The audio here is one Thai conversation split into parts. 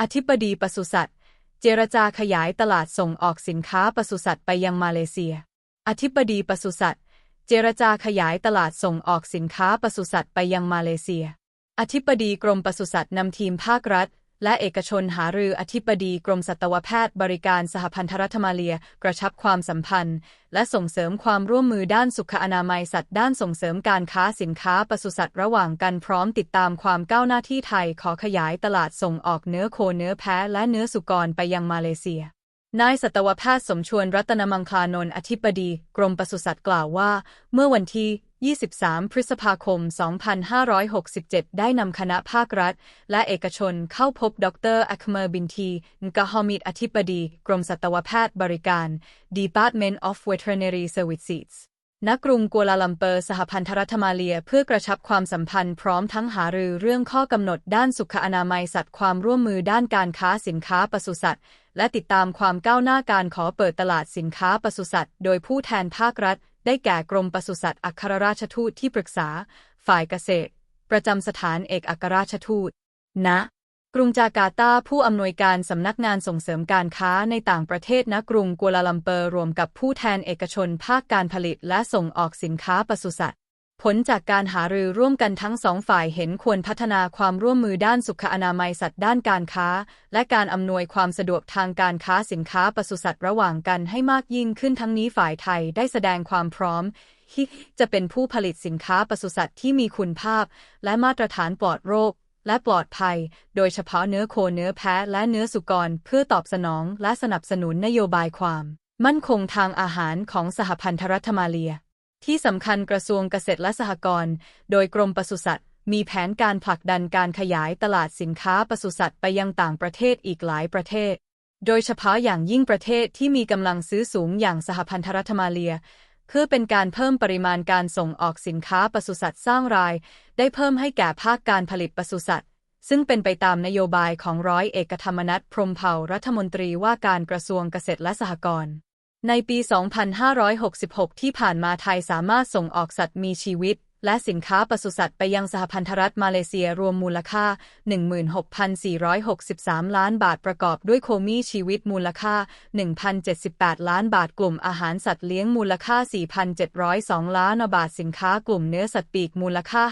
อธิบดีปศุสัตว์ เจรจาขยายตลาดส่งออกสินค้าปศุสัตว์ไปยังมาเลเซีย อธิบดีปศุสัตว์ เจรจาขยายตลาดส่งออกสินค้าปศุสัตว์ไปยังมาเลเซีย อธิบดีกรมปศุสัตว์นำทีมภาครัฐ และเอกชนหารืออธิบดีกรมสัตวแพทย์บริการสหพันธรัฐมาเลีย กระชับความสัมพันธ์ และส่งเสริมความร่วมมือด้านสุขอนามัยสัตว์ด้านส่งเสริมการค้าสินค้าปศุสัตว์ระหว่างกันพร้อมติดตามความก้าวหน้าที่ไทยขอขยายตลาดส่งออกเนื้อโคเนื้อแพะและเนื้อสุกรไปยังมาเลเซียนายสัตวแพทย์สมชวนรัตนมังคลานนท์อธิบดี กรมปศุสัตว์กล่าวว่า เมื่อวันที่ 23 พฤษภาคม 2567 ได้นำคณะภาครัฐ และเอกชนเข้าพบดรอัคเมอร์บินทีนกะฮอมิดอธิบดี กรมสัตวแพทย์บริการ Department of Veterinary Services ณกรุงกัวลาลัมเปอร์สหพันธรัฐมาเลียเพื่อกระชับความสัมพันธ์พร้อมทั้งหารือเรื่องข้อกำหนดด้านสุขอนามัยสัตว์ความร่วมมือด้านการค้าสินค้าปศุสัตว์ และติดตามความก้าวหน้าการขอเปิดตลาดสินค้าปศุสัตว์ โดยผู้แทนภาครัฐ ได้แก่กรมปศุสัตว์อัครราชทูตที่ปรึกษา ฝ่ายเกษตร ประจำสถานเอกอัครราชทูตณกรุงจาการ์ตาผู้อำนวยการสำนักงานส่งเสริมการค้าในต่างประเทศณกรุงกัวลาลัมเปอร์รวมกับผู้แทนเอกชนภาคการผลิตและส่งออกสินค้าปศุสัตว์ ผลจากการหารือร่วมกันทั้งสองฝ่ายเห็นควรพัฒนาความร่วมมือด้านสุขอนามัยสัตว์ด้านการค้า และการอำนวยความสะดวกทางการค้าสินค้าปศุสัตว์ระหว่างกันให้มากยิ่งขึ้นทั้งนี้ฝ่ายไทยได้แสดงความพร้อมที่จะเป็นผู้ผลิตสินค้าปศุสัตว์ที่มีคุณภาพ และมาตรฐานปลอดโรค และปลอดภัย โดยเฉพาะเนื้อโคเนื้อแพะและเนื้อสุกรเพื่อตอบสนอง และสนับสนุนนโยบายความ มั่นคงทางอาหารของสหพันธรัฐมาเลีย ที่สำคัญกระทรวงเกษตรและสหกรณ์โดยกรมปศุสัตว์มีแผนการผลักดันการขยายตลาดสินค้าปศุสัตว์ไปยังต่างประเทศอีกหลายประเทศ โดยเฉพาะอย่างยิ่งประเทศที่มีกำลังซื้อสูงอย่างสหพันธรัฐมาเลียเพื่อเป็นการเพิ่มปริมาณการส่งออกสินค้าปศุสัตว์สร้างราย ได้เพิ่มให้แก่ภาคการผลิตปศุสัตว์ ซึ่งเป็นไปตามนโยบายของร้อยเอกธรรมนัฐพรมเผ่ารัฐมนตรีว่าการกระทรวงเกษตรและสหกรณ์ ในปี 2566 ที่ผ่านมาไทยสามารถส่งออกสัตว์มีชีวิต และสินค้าปศุสัตว์ไปยังสหพันธรัฐมาเลเซียรวมมูลค่า 16,463 ล้านบาทประกอบด้วยโคมีชีวิตมูลค่า 1,078 ล้านบาทกลุ่มอาหารสัตว์เลี้ยงมูลค่า 4,702 ล้านบาทสินค้ากลุ่มเนื้อสัตว์ปีกมูลค่า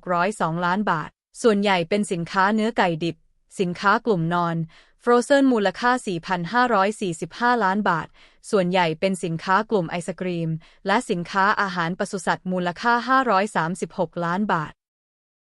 5,602 ล้านบาท ส่วนใหญ่เป็นสินค้าเนื้อไก่ดิบ สินค้ากลุ่มนอนฟรอเซนมูลค่า 4,545 ล้านบาท ส่วนใหญ่เป็นสินค้ากลุ่มไอศกรีม และสินค้าอาหารปศุสัตว์มูลค่า 536 ล้านบาท